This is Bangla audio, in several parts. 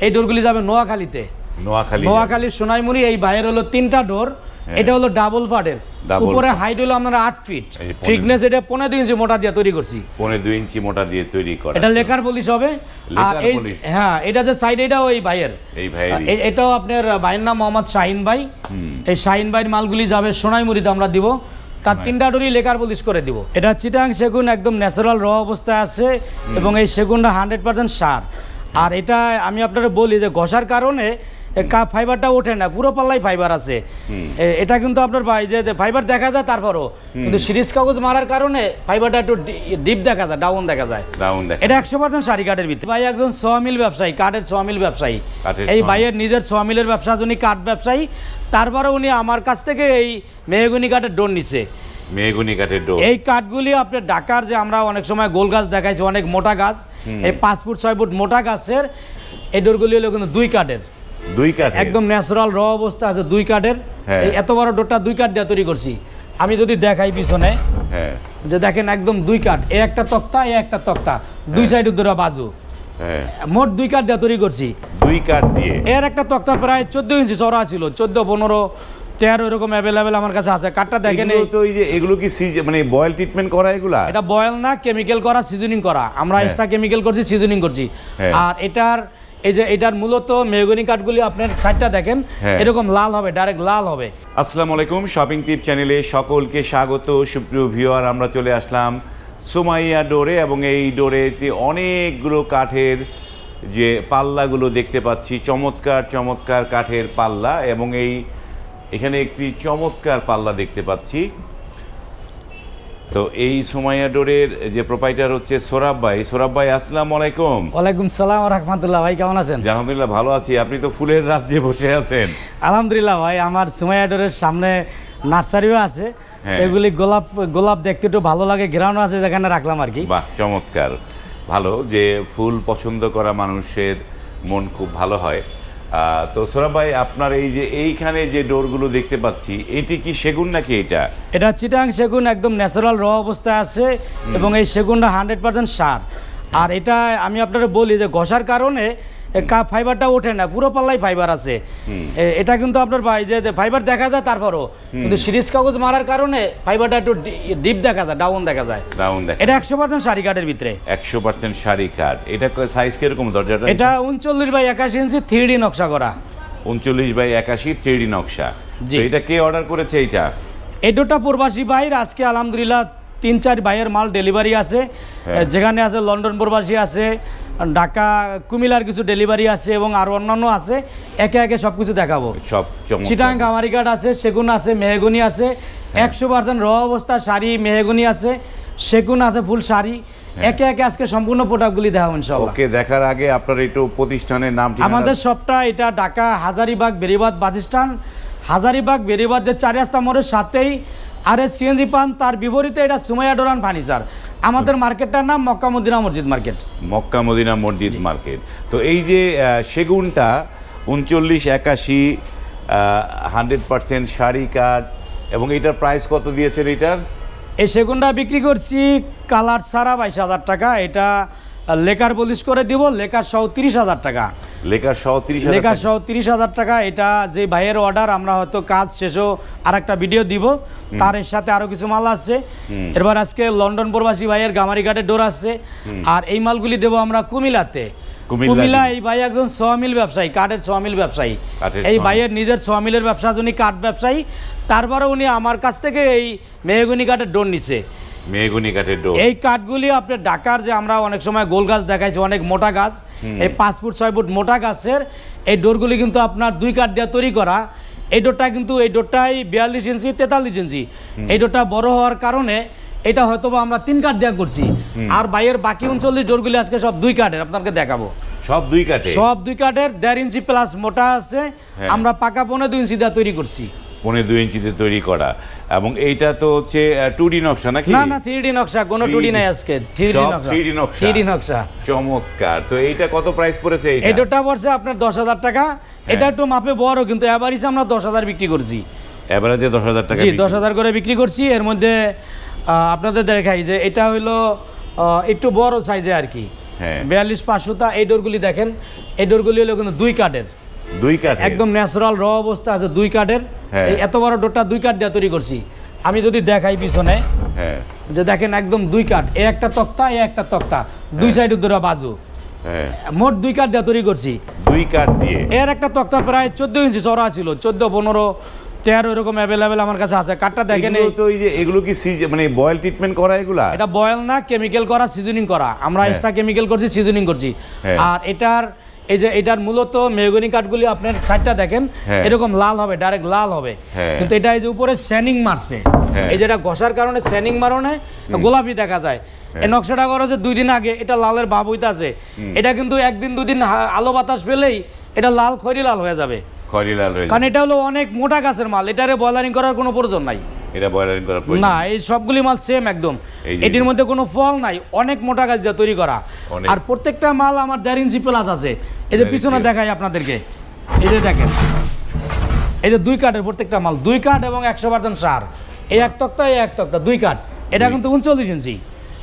এই ডোরগুলি যাবে নোয়াখালীতে। নোয়াখালী। নোয়াখালীর সোনাইমুড়ি এই বাইরের হলো তিনটা ডোর। এটা হলো ডাবল পার্টের। উপরে। হাইট হলো আপনার আট ফিট থিকনেস এটা পনেরো ইঞ্চি মোটা দিয়ে তৈরি করছি। পনেরো দুই ইঞ্চি মোটা দিয়ে তৈরি করা। এটা লেকার পলিশ হবে। আর এই হ্যাঁ এটা যে সাইড এটা ওই ভাইয়ের। এই ভাইয়েরই। এ- এটাও আপনার ভাইয়ের নাম মোহাম্মদ শাহিন ভাই। এই শাহিন ভাইয়ের মালগুলি যাবে সোনাইমুড়িতে আমরা দিব। তার তিনটা ডোরই লেকার পলিশ করে দিব। এটা চিটাং সেগুন একদম ন্যাচারাল র অবস্থায় আছে এবং এই সেগুনটা হান্ড্রেড পার্সেন্ট সার। আর এটা আমি আপনারা বলি যে ঘষার কারণে ফাইবারটা ওঠে না পুরো পাল্লাই ফাইবার আছে। এটা কিন্তু আপনার ভাই যে ফাইবার দেখা যায় তারপরও। কিন্তু সিরিজ কাগজ মারার কারণে ফাইবারটা একটু ডিপ দেখা যায় ডাউন দেখা যায়। ডাউন এটা একশো পার্সেন্ট শাড়ি কাঠের ভিতরে। ভাই একজন সোয়ামিল ব্যবসায়ী কাঠের সোয়ামিল ব্যবসায়ী। এই ভাইয়ের নিজের সোয়ামিলের ব্যবসা উনি কাঠ ব্যবসায়ী তারপরে উনি আমার কাছ থেকে এই মেহগুনি কাঠের ডোন নিছে। মেগুনি কাঠের ডোর। এই কাঠগুলি আপনার ঢাকার যে আমরা অনেক সময় গোল গাছ দেখাইছি অনেক মোটা গাছ এই পাঁচ ফুট ছয় ফুট মোটা গাছের এই ডোরগুলি হলো কিন্তু দুই কাঠের। দুই কাঠ একদম ন্যাচারাল র অবস্থা আছে দুই কাঠের। হ্যাঁ। এই এত বড় ডোরটা দুই কাঠ দিয়ে তৈরি করছি। আমি যদি দেখাই পিছনে হ্যাঁ। যে দেখেন একদম দুই কাঠ এ একটা তক্তা এ একটা তক্তা দুই সাইডে দুটো বাজু। হ্যাঁ। মোট দুই কাঠ দিয়ে তৈরি করছি। দুই কাঠ দিয়ে? এর একটা তক্তা প্রায় চোদ্দ ইঞ্চি চড়া ছিল চোদ্দ পনেরো তেরো এরকম অ্যাভেলেবেল আমার কাছে আছে। কাঠটা দেখেন তো এই যে এগুলো কি মানে বয়েল ট্রিটমেন্ট করা এগুলা? এটা বয়েল না কেমিক্যাল করা সিজনিং করা। আমরা। এক্সট্রা কেমিক্যাল করছি সিজনিং করছি। হ্যাঁ। আর এটার এই যে এটার মূলত মেহগনি কাঠগুলি আপনার সাইডটা দেখেন হ্যাঁ। এরকম লাল হবে ডাইরেক্ট লাল হবে। আসসালামু আলাইকুম শপিং টিপ চ্যানেলে সকলকে স্বাগত। সুপ্রিয় ভিউয়ার আমরা চলে আসলাম সুমাইয়া ডোরে এবং এই ডোরেতে অনেকগুলো কাঠের যে পাল্লাগুলো দেখতে পাচ্ছি। চমৎকার চমৎকার কাঠের পাল্লা এবং এই এখানে একটি চমৎকার পাল্লা দেখতে পাচ্ছি। তো এই সুমাইয়া ডোরের যে প্রোপাইটার হচ্ছে সোরাব ভাই। সোরাব ভাই আসসালামু আলাইকুম। ওয়ালাইকুম সালাম রহমতুল্লাহ ভাই কেমন আছেন? আলহামদুলিল্লাহ ভালো আছি। আপনি তো ফুলের রাজ্যে বসে আছেন। আলহামদুলিল্লাহ ভাই আমার সুমাইয়াডোরের সামনে নার্সারিও আছে। হ্যাঁ। এগুলি গোলাপ গোলাপ দেখতে একটু ভালো লাগে গ্রাউন্ড আছে যেখানে রাখলাম আর কি। বাহ চমৎকার। ভালো যে ফুল পছন্দ করা মানুষের মন খুব ভালো হয়। তো সোরা ভাই আপনার এই যে এইখানে যে ডোরগুলো দেখতে পাচ্ছি এটি কি সেগুন নাকি এটা? এটা চিটাং সেগুন একদম ন্যাচারাল র অবস্থায় আছে এবং এই সেগুনটা হান্ড্রেড পার্সেন্ট সার। আর এটা আমি আপনারা বলি যে ঘষার কারণে ফাইবারটা ওঠে না পুরো পাল্লাই ফাইবার আছে। এটা কিন্তু আপনার ভাই যে ফাইবার দেখা যায় তারপরও। কিন্তু সিরিজ কাগজ মারার কারণে ফাইবারটা একটু ডিপ দেখা যায় ডাউন দেখা যায়। ডাউন দেখ এটা একশো পার্সেন্ট শাড়ি কাঠের ভিতরে। একশো পার্সেন্ট শাড়ি কাঠ। এটা সাইজ কীরকম দরজাটা? এটা উনচল্লিশ বাই একাশি ইঞ্চি থ্রি ডি নকশা করা। উনচল্লিশ বাই একাশি থ্রি নকশা। এটা কে অর্ডার করেছে এইটা? এই দুটা প্রবাসী বাইর আজকে আলহামদুলিল্লাহ তিন চার বাইয়ের মাল ডেলিভারি আছে হ্যাঁ। যেখানে আছে লন্ডন প্রবাসী আছে ঢাকা কুমিলার কিছু ডেলিভারি আছে এবং আরও অন্যান্য আছে একে একে সব কিছু দেখাবো। সব চিটাং চমৎকার কামারিকাট আছে সেগুন আছে মেহগুনি আছে হ্যাঁ। একশো পার্সেন্ট র অবস্থা শাড়ি মেহগুনি আছে সেগুন আছে ফুল শাড়ি একে একে আজকে সম্পূর্ণ প্রোডাক্টগুলি দেখাবো ইনশাল্লাহ ওকে দেখার আগে আপনার একটু প্রতিষ্ঠানের নাম আমাদের শপটা এটা ঢাকা হাজারিবাগ বেরিবাদ বাজিস্টান হাজারিবাগ বেরিবাদ যে চারি রাস্তা মোড়ের সাথেই আর এস সিএনজি পান তার বিপরীতে এটা সুমাইয়া ডোরান ফার্নিচার। আমাদের মার্কেটটার নাম Mecca Medina Masjid market. Mecca Medina Masjid market. তো এই যে সেগুনটা উনচল্লিশ একাশি হান্ড্রেড পার্সেন্ট শাড়ি কাঠ এবং এটার প্রাইস কত দিয়েছেন এটার? এই সেগুনটা বিক্রি করছি কালার সারা বাইশ হাজার টাকা এটা লেকার পলিশ করে দিব লেকার সহ তিরিশ হাজার টাকা। সহ তিরিশ হাজার লেকার টাকা। সহ তিরিশ হাজার টাকা এটা যে ভাইয়ের অর্ডার আমরা হয়তো কাজ শেষও আর একটা ভিডিও দিব তার সাথে আরও কিছু মাল আসছে এরপর আজকে লন্ডন প্রবাসী ভাইয়ের গামারি ঘাটে ডোর আসছে আর এই মালগুলি দেবো আমরা কুমিল্লা কুমিল্লা এই ভাই একজন সোয়ামিল ব্যবসায়ী কাঠের সোয়ামিল ব্যবসায়ী। এই ভাইয়ের নিজের সোয়ামিলের ব্যবসা উনি কাঠ ব্যবসায়ী। তারপরে উনি আমার কাছ থেকে এই মেহগুনি কাঠের ডোর নিছে। মেহগুনি কাঠের ডোর। এই কাঠগুলি আপনার ঢাকার যে আমরা অনেক সময় গোল গাছ দেখাইছি অনেক মোটা গাছ এই পাঁচ ফুট ছয় ফুট মোটা গাছের এই ডোরগুলি কিন্তু আপনার দুই কাঠ দিয়ে তৈরি করা। এই ডোরটা কিন্তু এই ডোরটাই বিয়াল্লিশ ইঞ্চি তেতাল্লিশ ইঞ্চি। এই ডোরটা বড় হওয়ার কারণে এটা হয়তো আমরা তিন কাঠ দেওয়া করছি। আর বাইরের বাকি উনচল্লিশ ডোরগুলি আজকে সব দুই কাঠের আপনাকে দেখাবো। সব দুই কাঠে? সব দুই কাঠের দেড় ইঞ্চি প্লাস মোটা আছে। হ্যাঁ। আমরা পাকা পনেরো দুই ইঞ্চি দিয়ে তৈরি করছি। পনেরো দুই ইঞ্চিতে তৈরি করা। এবং এইটা তো হচ্ছে টু ডি নকশা নাকি? না না থ্রি ডি নকশা কোনো টু ডি নাই আজকে থ্রি ডি নকশা 3D নকশা। থ্রি ডি নকশা। চমৎকার। তো এইটা কত প্রাইস পড়েছে এই এইটা ডোরটা পড়ছে আপনার দশ হাজার টাকা। হ্যাঁ। এটা একটু মাপে বড় কিন্তু এভারেজ আমরা দশ হাজার বিক্রি করছি। এভারেজে দশ হাজার টাকা জি। দশ হাজার করে বিক্রি করছি। এর মধ্যে আপনাদের দেখাই যে এটা হইল একটু বড় সাইজে আর কি। হ্যাঁ। বিয়াল্লিশ পাঁচশোটা এই ডোরগুলি দেখেন। এই ডোরগুলি হলো কিন্তু দুই কাঠের। দুই কাঠ একদম ন্যাচারাল র অবস্থা আছে দুই কাঠের। হ্যাঁ। এত বড় ডোরটা দুই কাঠ দিয়ে তৈরি করছি। আমি যদি দেখাই পিছনে হ্যাঁ। যে দেখেন একদম দুই কাঠ এ একটা তক্তা এ একটা তক্তা দুই সাইডে দুটো বাজু। হ্যাঁ। মোট দুই কাঠ দিয়ে তৈরি করছি। দুই কাঠ দিয়ে। এর একটা তক্তা প্রায় চোদ্দ ইঞ্চি চড়া ছিল চোদ্দ পনেরো তেরো এরকম অ্যাভেলেবেল আমার কাছে আছে। কাঠটা দেখেন এই- তো এই যে এগুলো কি মানে বয়েল ট্রিটমেন্ট করা এগুলা? এটা বয়েল না কেমিক্যাল করা সিজনিং করা। আমরা হ্যাঁ। এক্সট্রা কেমিক্যাল করছি সিজনিং করছি। হ্যাঁ। আর এটার এই যে এটার মূলত মেহগনি কাঠগুলি আপনার সাইডটা দেখেন হ্যাঁ। এরকম লাল হবে ডাইরেক্ট লাল হবে। হ্যাঁ। কিন্তু এটা এই যে উপরে স্যানিং মারছে। হ্যাঁ। এই যেটা ঘষার কারণে স্যানিং মারণে গোলাপি দেখা যায়। এই নকশাটা করা হচ্ছে দুই দিন আগে এটা লালের ভাব হইতাছে। এটা কিন্তু একদিন দুদিন আলো বাতাস পেলেই এটা লাল খয়রি লাল হয়ে যাবে। খরিলাল হয়ে কারণ এটা হলো অনেক মোটা গাছের মাল এটারে বয়লারিং করার কোনো প্রয়োজন নাই। এটা বয়লারিং করার প্রয়োজন? না এই সবগুলি মাল সেম একদম। এটির মধ্যে কোনো ফল নাই অনেক মোটা গাছ দিয়ে তৈরি করা। আর প্রত্যেকটা মাল আমার দেড় ইঞ্চি প্লাস আছে। এই যে পিছনে দেখাই আপনাদেরকে। এই যে দেখেন। এই যে দুই কাঠের প্রত্যেকটা মাল দুই কাঠ এবং একশো পার্সেন্ট সার। এই এক তক্তা এই এক তক্তা দুই কাঠ। এটা কিন্তু উনচল্লিশ ইঞ্চি।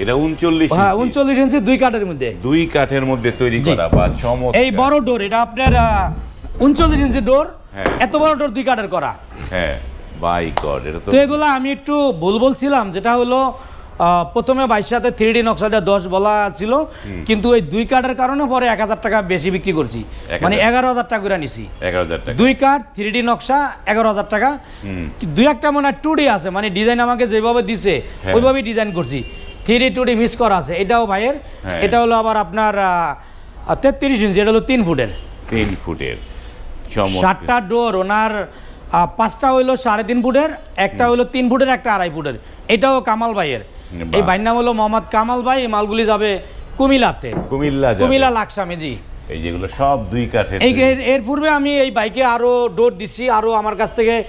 এটা উনচল্লিশ হ্যাঁ উনচল্লিশ ইঞ্চি দুই কাঠের মধ্যে। দুই কাঠের মধ্যে তৈরি করা বা চমৎকার। এই বড় ডোর এটা আপনার উনচল্লিশ ইঞ্চি ডোর। হ্যাঁ। এত বড় ডোর দুই কাঠের করা। হ্যাঁ। বাই গড এটা তো তো এগুলো আমি একটু ভুল বলছিলাম যেটা হলো আহ, প্রথমে বাইশ সাথে থ্রি ডি নকশা দিয়ে দশ বলা ছিল কিন্তু ওই দুই কার্ডের কারণে পরে এক হাজার টাকা বেশি বিক্রি করছি। এক মানে এগারো হাজার টাকা করে নিছি। এগারো হাজার টাকা। দুই কার্ড থ্রি ডি নকশা এগারো হাজার টাকা। দুই একটা মনে হয় টু ডি আছে মানে ডিজাইন আমাকে যেভাবে দিছে হ্যাঁ। ওইভাবেই ডিজাইন করছি। Three D two D miss করা আছে এটাও ভাইয়ের। হ্যাঁ। এটা হলো আবার আপনার তেত্রিশ ইঞ্চি এটা হলো তিন ফুটের। তিন ফুটের। চমৎকার। সাতটা ডোর ওনার আহ, পাঁচটা হইল সাড়ে তিন ফুটের একটা হইল তিন ফুটের একটা আড়াই ফুটের। এটাও কামাল ভাইয়ের। এই ভাইয়ের নাম হলো মোহাম্মদ কামাল ভাই এই মালগুলি যাবে কুমিল্লাতে। কুমিল্লা। কুমিল্লা লাকসামে জি। এই যেগুলো সব দুই কাঠের এই এর- পূর্বে আমি এই বাইকে আরও ডোর দিছি আরও আমার কাছ থেকে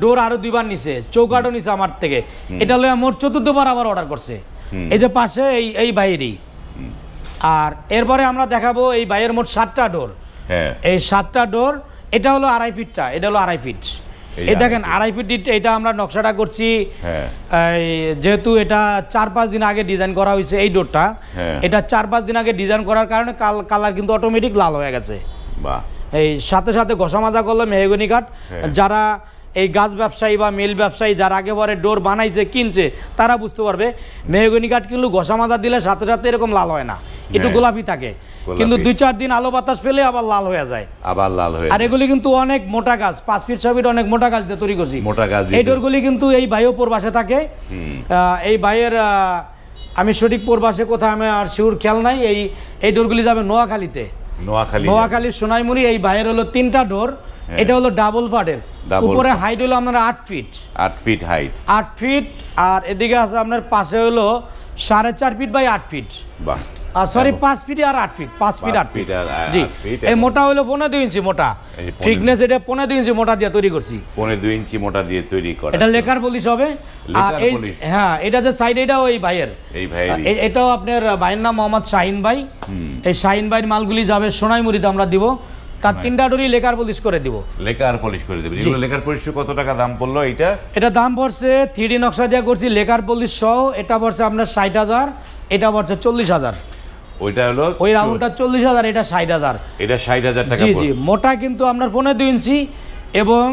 ডোর আরও দুইবার নিছে চৌকাটও নিছে আমার থেকে। এটা হলো মোট চতুর্থবার আবার অর্ডার করছে। এই যে পাশে এই এই বাইরেই। আর এরপরে আমরা দেখাবো এই বাইয়ের মোট সাতটা ডোর। হ্যাঁ। এই সাতটা ডোর এটা হলো আড়াই ফিটটা এটা হলো আড়াই ফিট। এই দেখেন আড়াই ফিট এটা আমরা নকশাটা করছি। হ্যাঁ। যেহেতু এটা চার পাঁচ দিন আগে ডিজাইন করা হয়েছে এই ডোরটা হ্যাঁ। এটা চার পাঁচ দিন আগে ডিজাইন করার কারণে কাল কালার কিন্তু অটোমেটিক লাল হয়ে গেছে। এই সাথে সাথে ঘষা মাজা করল মেহগনি কাঠ হ্যাঁ। যারা এই গাছ ব্যবসায়ী বা মিল ব্যবসায়ী যারা আগে পরে ডোর বানাইছে কিনছে তারা বুঝতে পারবে মেহগনি কাঠ কিন্তু ঘষা মাজা দিলে সাথে সাথে এরকম লাল হয় না। একটু হ্যাঁ। গোলাপি থাকে। কিন্তু দুই চার দিন আলো বাতাস পেলে আবার লাল হয়ে যায়। আবার লাল হয়ে আর এগুলি কিন্তু অনেক মোটা গাছ পাঁচ ফিট ছয় ফিট অনেক মোটা গাছ দিয়ে তৈরি করছি। মোটা গাছ এই ডোরগুলি কিন্তু এই ভাইও প্রবাসে থাকে। আহ, এই ভাইয়ের আহ, আমি সঠিক প্রবাসে কোথায় আমি আর শিউর খেয়াল নাই। এই এই ডোরগুলি যাবে নোয়াখালীতে। নোয়াখালী। নোয়াখালীর সোনাইমুড়ি এই ভাইয়ের হলো তিনটা ডোর। এটা হলো ডাবল Double উপরে হাইট হলো আপনার আট ফিট আট ফিট হাইট আট ফিট আর এদিকে আছে আপনার পাশে হলো সাড়ে চার ফিট বাই আট ফিট বাহ। আর সরি পাঁচ ফিট আর আট ফিট পাঁচ ফিট আট ফিট জি। এই মোটা হলো পনেরো দুই ইঞ্চি মোটা। থিকনেস এটা পনেরো দুই ইঞ্চি মোটা দিয়ে তৈরি করছি। পনেরো দুই ইঞ্চি মোটা দিয়ে তৈরি করা। এটা লেকার পলিশ হবে। আর এই হ্যাঁ এটা যে সাইড এটা ওই ভাইয়ের। এই এটাও আপনার ভাইয়ের নাম মোহাম্মদ শাহিন ভাই। এই শাহিন ভাইয়ের মালগুলি যাবে সোনাইমুড়িতে আমরা দিব। তার তিনটা ডোরি লেকার পলিশ করে দিব। লেকার পলিশ করে দেবে। যেগুলো লেকার পলিশ কত টাকা দাম পড়ল এটা এটা দাম পড়ছে থ্রি নকশা দিয়ে করছি লেকার পলিশ সহ এটা পড়ছে আপনার ষাট হাজার এটা পড়ছে চল্লিশ হাজার। ওইটা হলো ওই রাউন্ডটা চল্লিশ হাজার এটা ষাট হাজার। এটা ষাট হাজার টাকা জি জি মোটা কিন্তু আপনার পনেরো দুই ইঞ্চি এবং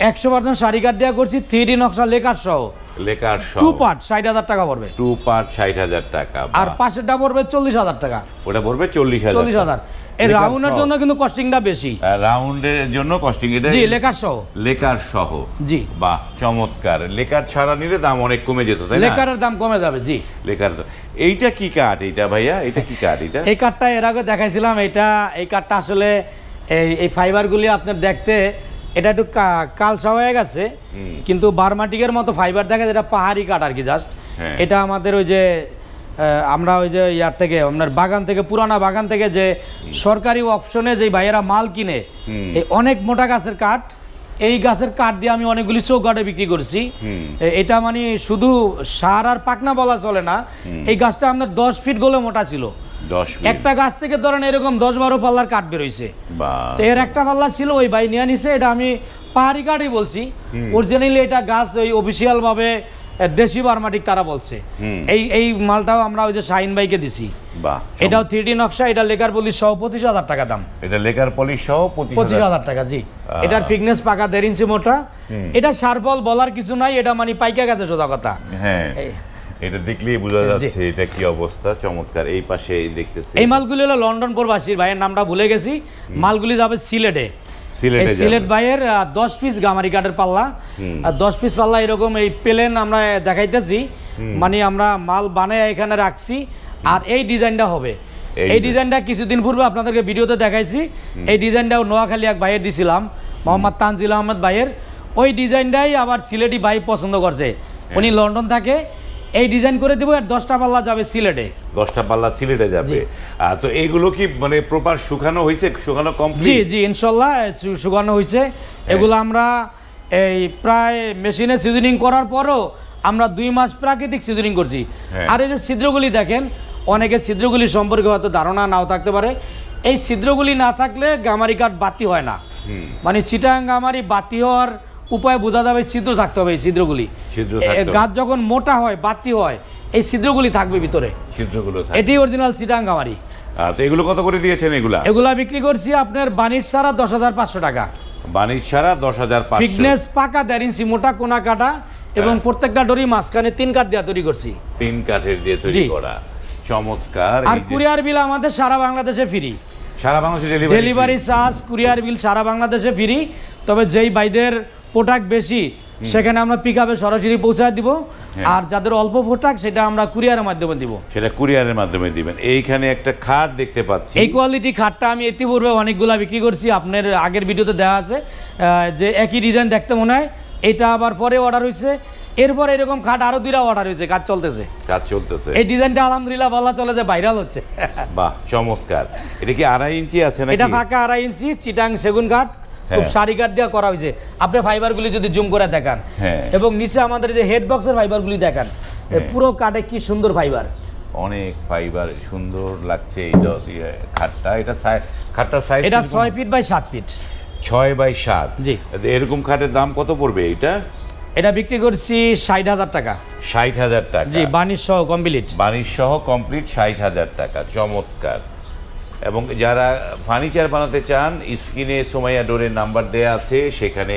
একশো পার্সেন্ট শাড়ি কাঠ দেওয়া করছি থ্রি নকশা লেকার সহ। লেকার টু পার্ট ষাট হাজার টাকা পড়বে। টু পার্ট ষাট হাজার টাকা আর। পাশেরটা পড়বে চল্লিশ হাজার টাকা। ওটা পড়বে চল্লিশ হাজার চল্লিশ হাজার। এই রাউন্ডের জন্য কিন্তু কস্টিংটা বেশি। রাউন্ডের জন্য কস্টিং এটা জি লেকার সহ। লেকার সহ। জি। বাহ চমৎকার। লেকার ছাড়া নিলে দাম অনেক কমে যেত তাই না? লেকারের দাম কমে যাবে জি। লেকার তো- এইটা কি কাঠ এইটা ভাইয়া? এটা কি কাঠ এটা এই কাঠটা এর আগে দেখাইছিলাম এটা এই কাঠটা আসলে এই এই ফাইবারগুলি আপনার দেখতে এটা একটু কালসা হয়ে গেছে কিন্তু বার্মাটিকের মতো ফাইবার দেখা যায় এটা পাহাড়ি কাঠ আর কি জাস্ট। এটা আমাদের ওই যে আমরা ওই যে ইয়ার থেকে আপনার বাগান থেকে পুরানা বাগান থেকে যে সরকারি অপশনে যে ভাইয়েরা মাল কিনে এই অনেক মোটা গাছের কাঠ এই গাছের কাঠ দিয়ে আমি অনেকগুলি চৌকাঠে বিক্রি করছি। এটা মানে শুধু সার আর পাকনা বলা চলে না এই গাছটা আপনার দশ ফিট গোলে মোটা ছিল। একটা গাছ থেকে ধরেন এরকম দশ বারো পাল্লার কাঠ বেরোইছে তো এর একটা পাল্লা ছিল ওই ভাই নিয়ে নিছে এটা আমি পাহাড়ি কাঠই বলছি। অরিজিনালি এটা গাছ ওই অফিসিয়াল ভাবে দেশি বার্মাটিক তারা বলছে। এই এই মালটাও আমরা ওই যে শাহিন ভাইকে দিছি। এটাও থ্রি ডি নকশা এটা লেকার পলিশ সহ পঁচিশ হাজার টাকা দাম। এটা লেকার পলিশ সহ পঁচিশ হাজার। টাকা জি। এটার ফিটনেস পাকা দেড় ইঞ্চি মোটা। এটা সারফল বলার কিছু নাই এটা মানে পাইকা গেছে সোজা কথা। হ্যাঁ। এটা দেখলেই বোঝা যাচ্ছে এটা কি অবস্থা চমৎকার। এই পাশে দেখতেছি এই মালগুলি হলো লন্ডন প্রবাসীর ভাইয়ের নামটা ভুলে গেছি। মালগুলি যাবে সিলেটে। সিলেটে সিলেট ভাইয়ের দশ পিস গামারি কাঠের পাল্লা। আর দশ পিস পাল্লা এরকম এই প্লেন আমরা দেখাইতেছি। মানে আমরা মাল বানায় এখানে রাখছি। আর এই ডিজাইনটা হবে। এই এই ডিজাইনটা কিছুদিন পূর্বে আপনাদেরকে ভিডিওতে দেখাইছি। এই ডিজাইনটাও নোয়াখালী এক ভাইয়ের দিছিলাম মোহাম্মদ তানজিল আহমদ ভাইয়ের। ওই ডিজাইনটাই আবার সিলেটি ভাই পছন্দ করছে। উনি লন্ডন থাকে। এই ডিজাইন করে দিব আর দশটা পাল্লা যাবে সিলেটে। দশটা পাল্লা সিলেটে যাবে। তো এইগুলো কি মানে প্রপার শুকানো হয়েছে? শুকানো জি কমপ্লিট জি ইনশাল্লাহ সু- শুকানো হয়েছে। এগুলো আমরা এই প্রায় মেশিনে সিজনিং করার পরও আমরা দুই মাস প্রাকৃতিক সিজনিং করছি। হ্যাঁ। আর এই যে ছিদ্রগুলি দেখেন অনেকে ছিদ্রগুলি সম্পর্কে হয়তো ধারণা নাও থাকতে পারে। এই ছিদ্রগুলি না থাকলে গামারি কাঠ বাতি হয় না। মানে চিটাং গামারি বাতি হওয়ার উপায় বোঝা যাবে ছিদ্র থাকতে হবে এই ছিদ্রগুলি। গাছ যখন মোটা হয় বাতি হয় এই ছিদ্রগুলি থাকবে ভিতরে। ছিদ্রগুলো এটি অরিজিনাল চিটাং গামারি তো এগুলো কত করে দিয়েছেন এগুলা? এগুলা বিক্রি করছি আপনার বানির সারা দশ হাজার পাঁচশো টাকা। বাণিজ্য ছাড়া দশ হাজার ফিটনেস পাকা দেড় ইঞ্চি মোটা কোনা কাটা এবং হ্যাঁ। প্রত্যেকটা ডরি মাঝখানে তিন কাঠ দিয়ে তৈরি করছি। তিন কাঠের দিয়ে তৈরি করা। চমৎকার। আর কুরিয়ার বিল আমাদের সারা বাংলাদেশে ফ্রি। সারা বাংলাদেশে ডেলিভারি চার্জ কুরিয়ার বিল সারা বাংলাদেশে ফ্রি। তবে যেই বাইদের প্রোডাক্ট বেশি সেখানে আমরা পিক আপে সরাসরি পৌঁছায় দিব। হ্যাঁ। আর যাদের অল্প প্রোডাক্ট সেটা আমরা কুরিয়ারের মাধ্যমে দিব। সেটা কুরিয়ারের মাধ্যমে দিবেন। এইখানে একটা খাট দেখতে পাচ্ছি। এই কোয়ালিটি খাটটা আমি ইতিপূর্বে অনেকগুলা বিক্রি করছি। আপনার আগের ভিডিওতে দেওয়া আছে যে একই ডিজাইন দেখতে মনে হয়। এটা আবার পরে অর্ডার হয়েছে এরপর এরকম খাট আরও দুইটা অর্ডার হয়েছে কাজ চলতেছে। কাজ চলতেছে। এই ডিজাইনটা আলহামদুলিল্লাহ ভালো চলে যে ভাইরাল হচ্ছে। বাহ চমৎকার। এটা কি আড়াই ইঞ্চি আছে নাকি? এটা ফাঁকা আড়াই ইঞ্চি চিটাং সেগুন কাঠ খুব হ্যাঁ। সারি কাঠ দিয়ে করা হয়েছে। আপনি ফাইবারগুলি যদি জুম করে দেখান হ্যাঁ। এবং নিচে আমাদের যে হেড বক্সের ফাইবারগুলি দেখান হ্যাঁ। পুরো কাঠে কি সুন্দর ফাইবার। অনেক ফাইবার সুন্দর লাগছে এই ইয়ে, খাটটা। এটা খাটটার সাইজ এটা ছয় ফিট বাই সাত ফিট ছয় বাই সাত? জি। এরকম খাটের দাম কত পড়বে এটা এটা বিক্রি করছি ষাট হাজার টাকা। ষাট হাজার টাকা। জি বানিশ সহ কমপ্লিট বাণিজ্য সহ কমপ্লিট ষাট হাজার টাকা। চমৎকার। এবং যারা ফার্নিচার বানাতে চান স্ক্রিনে সোমাইয়া ডোরের নাম্বার দেয়া আছে সেখানে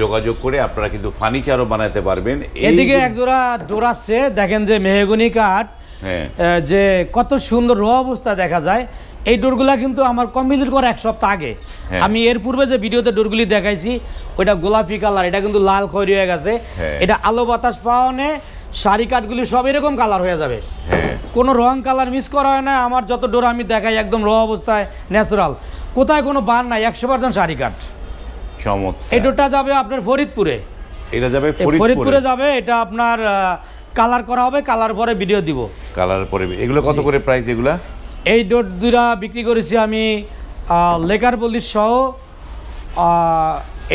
যোগাযোগ করে আপনারা কিন্তু ফার্নিচারও বানাতে পারবেন। এদিকে এক জোড়া ডোর আসছে দেখেন যে মেহগুনি কাঠ হ্যাঁ। যে কত সুন্দর র অবস্থা দেখা যায়। এই ডোরগুলা কিন্তু আমার কমপ্লিট করে এক সপ্তাহ আগে। হ্যাঁ। আমি এর পূর্বে যে ভিডিওতে ডোরগুলি দেখাইছি ওইটা গোলাপি কালার এটা কিন্তু লাল খয়রি হয়ে গেছে। হ্যাঁ। এটা আলো বাতাস পাওয়ানে শাড়ি কাঠগুলি সব এরকম কালার হয়ে যাবে। হ্যাঁ। কোনো রং কালার মিস করা হয় না আমার যত ডোর আমি দেখাই একদম র অবস্থায় ন্যাচারাল কোথায় কোনো বার নাই একশো পার্সেন্ট শাড়ি কাঠ। চমৎকার। এই ডোরটা যাবে আপনার ফরিদপুরে। এটা যাবে ফরিদপুরে। যাবে এটা আপনার কালার করা হবে কালার পরে ভিডিও দিব। কালার পরে এগুলো কত করে প্রাইস এগুলা? এই ডোর দুইটা বিক্রি করেছি আমি লেকার পল্লিশ সহ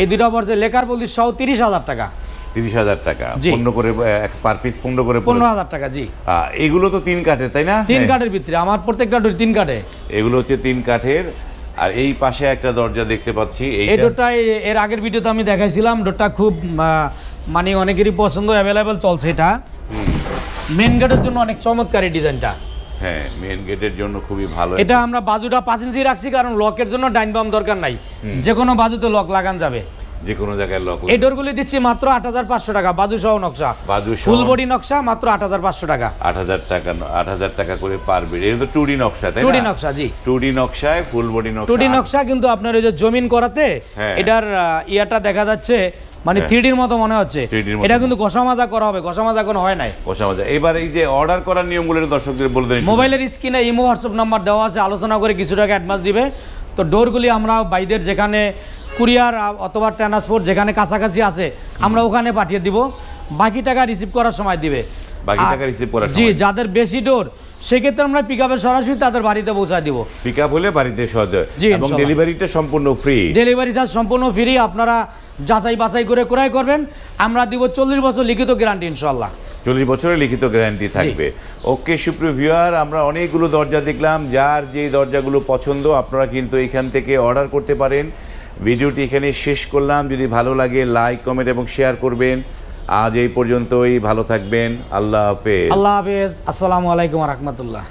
এই দুটা পড়ছে লেকার পল্লিশ সহ তিরিশ হাজার টাকা। তিরিশ হাজার টাকা পনেরো করে পার পিস পনেরো করে পনেরো হাজার টাকা জি। এগুলো তো তিন কাঠের তাই না? তিন হ্যাঁ। কাঠের ভিতরে আমার প্রত্যেকটা ডোর তিন কাঠে। এগুলো হচ্ছে তিন কাঠের আর এই পাশে একটা দরজা দেখতে পাচ্ছি এই এইটা ডোরটা এর আগের ভিডিওতে আমি দেখাইছিলাম ডোরটা খুব মানে অনেকেরই পছন্দ অ্যাভেলেবেল চলছে এটা। মেন গেটের জন্য অনেক চমৎকার এই ডিজাইনটা। হ্যাঁ মেন গেটের জন্য খুবই ভালো। এটা আমরা বাজুটা পাঁচ ইঞ্চি রাখছি কারণ লকের জন্য ডাইন বাম দরকার নাই। যে কোনো বাজুতে লক লাগান যাবে। যে কোনো জায়গায় লক এই ডোরগুলি দিচ্ছি মাত্র আট হাজার পাঁচশো টাকা। বাজু সহ নকশা। বাজু। ফুল বডি নকশা মাত্র আট হাজার পাঁচশো টাকা। আট হাজার টাকা আট হাজার টাকা করে পার বেড এটা তো টুডি নকশা তাই টু ডি না নকশা জি। টুডি নকশায় ফুল বডি নকশা। টু ডি নকশা কিন্তু আপনার ওই যে জমিন করাতে হ্যাঁ। এটার ইয়াটা দেখা যাচ্ছে মানে হ্যাঁ। থ্রি মতো মনে হচ্ছে। 3D র মতো। এটা কিন্তু ঘষা মাজা করা হবে ঘষা মাজা কোনো হয় নাই। মজা এবার এই যে অর্ডার করার নিয়মগুলো দর্শকদের বলে দেন মোবাইলের স্ক্রিনে ইমো হোয়াটসঅ্যাপ নাম্বার দেওয়া আছে আলোচনা করে কিছু টাকা অ্যাডভান্স দিবে। তো ডোরগুলি আমরা বাইদের যেখানে কুরিয়ার অথবা ট্রান্সপোর্ট যেখানে কাছাকাছি আছে আমরা ওখানে পাঠিয়ে দিব। বাকি টাকা রিসিভ করার সময় দিবে। বাকি টাকা রিসিভ করার জি যাদের বেশি ডোর সেক্ষেত্রে আমরা পিক আপের সরাসরি তাদের বাড়িতে পৌঁছায় দিব। পিক আপ হলে বাড়িতে জি, এবং ডেলিভারিটা সম্পূর্ণ ফ্রি ডেলিভারি চার্জ সম্পূর্ণ ফ্রি আপনারা যাচাই বাছাই করে ক্রয় করবেন। আমরা দিব চল্লিশ বছর লিখিত গ্যারান্টি ইনশাল্লাহ। চল্লিশ বছরের লিখিত গ্যারান্টি থাকবে। ওকে সুপ্রিয় ভিউয়ার আমরা অনেকগুলো দরজা দেখলাম। যার যে দরজাগুলো পছন্দ আপনারা কিন্তু এখান থেকে অর্ডার করতে পারেন। ভিডিওটি এখানে শেষ করলাম। যদি ভালো লাগে লাইক কমেন্ট এবং শেয়ার করবেন। আজ এই পর্যন্তই ভালো থাকবেন আল্লাহ হাফেজ। আল্লাহ হাফেজ আসসালামু আলাইকুম রহমতুল্লাহ।